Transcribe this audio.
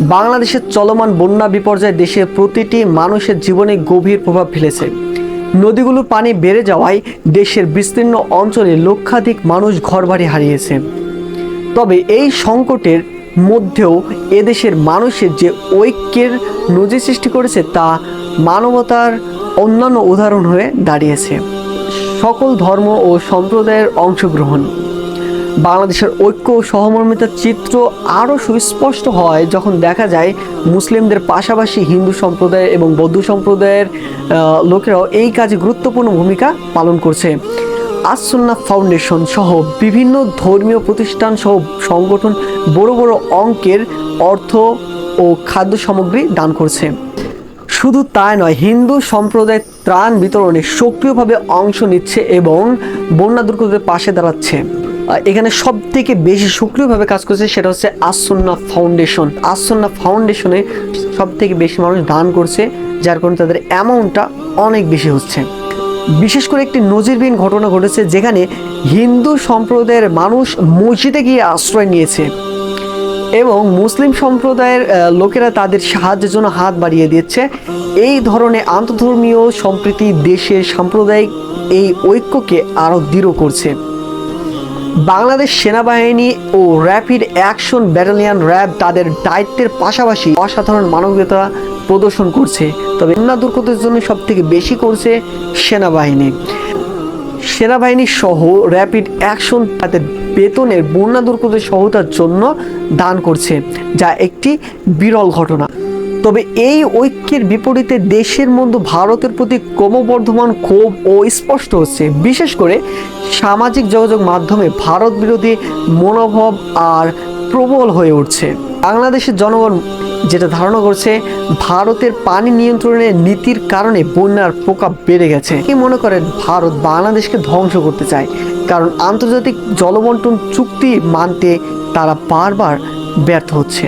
বাংলাদেশের চলমান বন্যা বিপর্যয় দেশের প্রতিটি মানুষের জীবনে গভীর প্রভাব ফেলেছে। নদীগুলোর পানি বেড়ে যাওয়ায় দেশের বিস্তীর্ণ অঞ্চলে লক্ষাধিক মানুষ ঘরবাড়ি হারিয়েছে। তবে এই সংকটের মধ্যেও এদেশের মানুষের যে ঐক্যের নজির সৃষ্টি করেছে তা মানবতার অন্যান্য উদাহরণ হয়ে দাঁড়িয়েছে। সকল ধর্ম ও সম্প্রদায়ের অংশগ্রহণ। বাংলাদেশের ঐক্য ও সহমর্মিতার চিত্র আরও সুস্পষ্ট হয় যখন দেখা যায় মুসলিমদের পাশাপাশি হিন্দু সম্প্রদায় এবং বৌদ্ধ সম্প্রদায়ের লোকেরাও এই কাজে গুরুত্বপূর্ণ ভূমিকা পালন করছে। আসন্না ফাউন্ডেশন সহ বিভিন্ন ধর্মীয় প্রতিষ্ঠান সহ সংগঠন বড় বড় অঙ্কের অর্থ ও খাদ্য সামগ্রী দান করছে। শুধু তাই নয়, হিন্দু সম্প্রদায় ত্রাণ বিতরণে সক্রিয়ভাবে অংশ নিচ্ছে এবং বন্যা দুর্গতদের পাশে দাঁড়াচ্ছে। এখানে সব থেকে বেশি সক্রিয়ভাবে কাজ করছে সেটা হচ্ছে আসন্না ফাউন্ডেশন। আসন্না ফাউন্ডেশনে সব থেকে বেশি মানুষ দান করছে, যার কারণে তাদের অ্যামাউন্টটা অনেক বেশি হচ্ছে। বিশেষ করে একটি নজিরবিহীন ঘটনা ঘটেছে যেখানে হিন্দু সম্প্রদায়ের মানুষ মসজিদে গিয়ে আশ্রয় নিয়েছে এবং মুসলিম সম্প্রদায়ের লোকেরা তাদের সাহায্যের জন্য হাত বাড়িয়ে দিচ্ছে এই ধরনের আন্তধর্মীয় সম্প্রীতি দেশের সাম্প্রদায়িক এই ঐক্যকে আরও দৃঢ় করছে। বাংলাদেশ সেনাবাহিনী ও র্যাপিড অ্যাকশন ব্যাটালিয়ন র্যাব তাদের দায়িত্বের পাশাপাশি অসাধারণ মানবিকতা প্রদর্শন করছে। তবে বন্যা দুর্গতের জন্য সব থেকে বেশি করছে সেনাবাহিনী। সেনাবাহিনী সহ র্যাপিড অ্যাকশন তাদের বেতনের বন্যা দুর্গতের সহায়তার জন্য দান করছে, যা একটি বিরল ঘটনা। তবে এই ঐক্যের বিপরীতে দেশের মধ্যে ভারতের প্রতি ক্রমবর্ধমান ক্ষোভ ও স্পষ্ট হচ্ছে। বিশেষ করে সামাজিক যোগাযোগ মাধ্যমে ভারত বিরোধী মনোভাব আর প্রবল হয়ে উঠছে। বাংলাদেশের জনগণ যেটা ধারণা করছে, ভারতের পানি নিয়ন্ত্রণের নীতির কারণে বন্যার প্রকোপ বেড়ে গেছে। কি মনে করেন? ভারত বাংলাদেশকে ধ্বংস করতে চায়, কারণ আন্তর্জাতিক জলবন্টন চুক্তি মানতে তারা বারবার ব্যর্থ হচ্ছে।